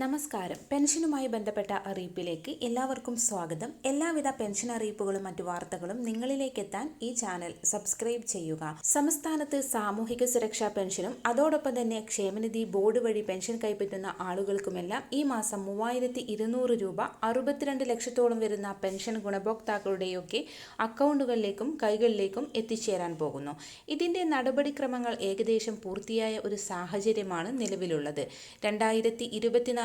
നമസ്കാരം. പെൻഷനുമായി ബന്ധപ്പെട്ട അറിയിപ്പിലേക്ക് എല്ലാവർക്കും സ്വാഗതം. എല്ലാവിധ പെൻഷൻ അറിയിപ്പുകളും മറ്റു വാർത്തകളും നിങ്ങളിലേക്ക് എത്താൻ ഈ ചാനൽ സബ്സ്ക്രൈബ് ചെയ്യുക. സംസ്ഥാനത്ത് സാമൂഹിക സുരക്ഷാ പെൻഷനും അതോടൊപ്പം തന്നെ ക്ഷേമനിധി ബോർഡ് വഴി പെൻഷൻ കൈപ്പറ്റുന്ന ആളുകൾക്കുമെല്ലാം ഈ മാസം മൂവായിരത്തി ഇരുന്നൂറ് രൂപ അറുപത്തിരണ്ട് ലക്ഷത്തോളം വരുന്ന പെൻഷൻ ഗുണഭോക്താക്കളുടെയൊക്കെ അക്കൗണ്ടുകളിലേക്കും കൈകളിലേക്കും എത്തിച്ചേരാൻ പോകുന്നു. ഇതിന്റെ നടപടിക്രമങ്ങൾ ഏകദേശം പൂർത്തിയായ ഒരു സാഹചര്യമാണ് നിലവിലുള്ളത്. രണ്ടായിരത്തി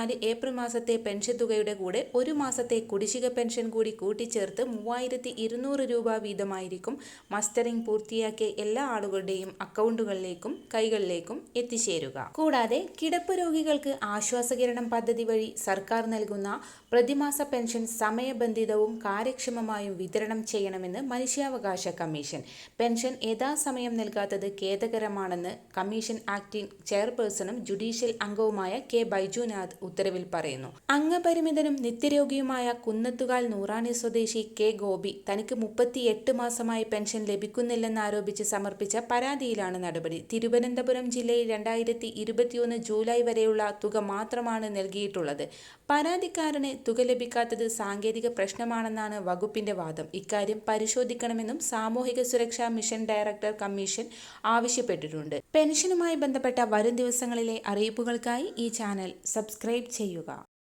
ഇരുപത്തിനാല് ഏപ്രിൽ മാസത്തെ പെൻഷൻ തുകയുടെ കൂടെ ഒരു മാസത്തെ കുടിശ്ശിക പെൻഷൻ കൂടി കൂട്ടിച്ചേർത്ത് മൂവായിരത്തി ഇരുന്നൂറ് രൂപ വീതമായിരിക്കും മസ്റ്ററിംഗ് പൂർത്തിയാക്കിയ എല്ലാ ആളുകളുടെയും അക്കൗണ്ടുകളിലേക്കും കൈകളിലേക്കും എത്തിച്ചേരുക. കൂടാതെ കിടപ്പ് രോഗികൾക്ക് ആശ്വാസകിരണം പദ്ധതി വഴി സർക്കാർ നൽകുന്ന പ്രതിമാസ പെൻഷൻ സമയബന്ധിതവും കാര്യക്ഷമമായും വിതരണം ചെയ്യണമെന്ന് മനുഷ്യാവകാശ കമ്മീഷൻ. പെൻഷൻ യഥാസമയം നൽകാത്തത് ഖേദകരമാണെന്ന് കമ്മീഷൻ ആക്ടിംഗ് ചെയർപേഴ്സണും ജുഡീഷ്യൽ അംഗവുമായ കെ ബൈജുനാഥ് ഉത്തരവിൽ പറയുന്നു. അംഗപരിമിതനും നിത്യരോഗിയുമായ കുന്നത്തുകാൽ നൂറാണി സ്വദേശി കെ ഗോപി തനിക്ക് മുപ്പത്തിയെട്ട് മാസമായി പെൻഷൻ ലഭിക്കുന്നില്ലെന്നാരോപിച്ച് സമർപ്പിച്ച പരാതിയിലാണ് നടപടി. തിരുവനന്തപുരം ജില്ലയിൽ രണ്ടായിരത്തി ഇരുപത്തിയൊന്ന് ജൂലൈ വരെയുള്ള തുക മാത്രമാണ് നൽകിയിട്ടുള്ളത്. പരാതിക്കാരന് തുക ലഭിക്കാത്തത് സാങ്കേതിക പ്രശ്നമാണെന്നാണ് വകുപ്പിന്റെ വാദം. ഇക്കാര്യം പരിശോധിക്കണമെന്നും സാമൂഹിക സുരക്ഷാ മിഷൻ ഡയറക്ടർ കമ്മീഷൻ ആവശ്യപ്പെട്ടിട്ടുണ്ട്. പെൻഷനുമായി ബന്ധപ്പെട്ട വരും ദിവസങ്ങളിലെ അറിയിപ്പുകൾക്കായി ഈ ചാനൽ സബ്സ്ക്രൈബ് ചെയ്യുക.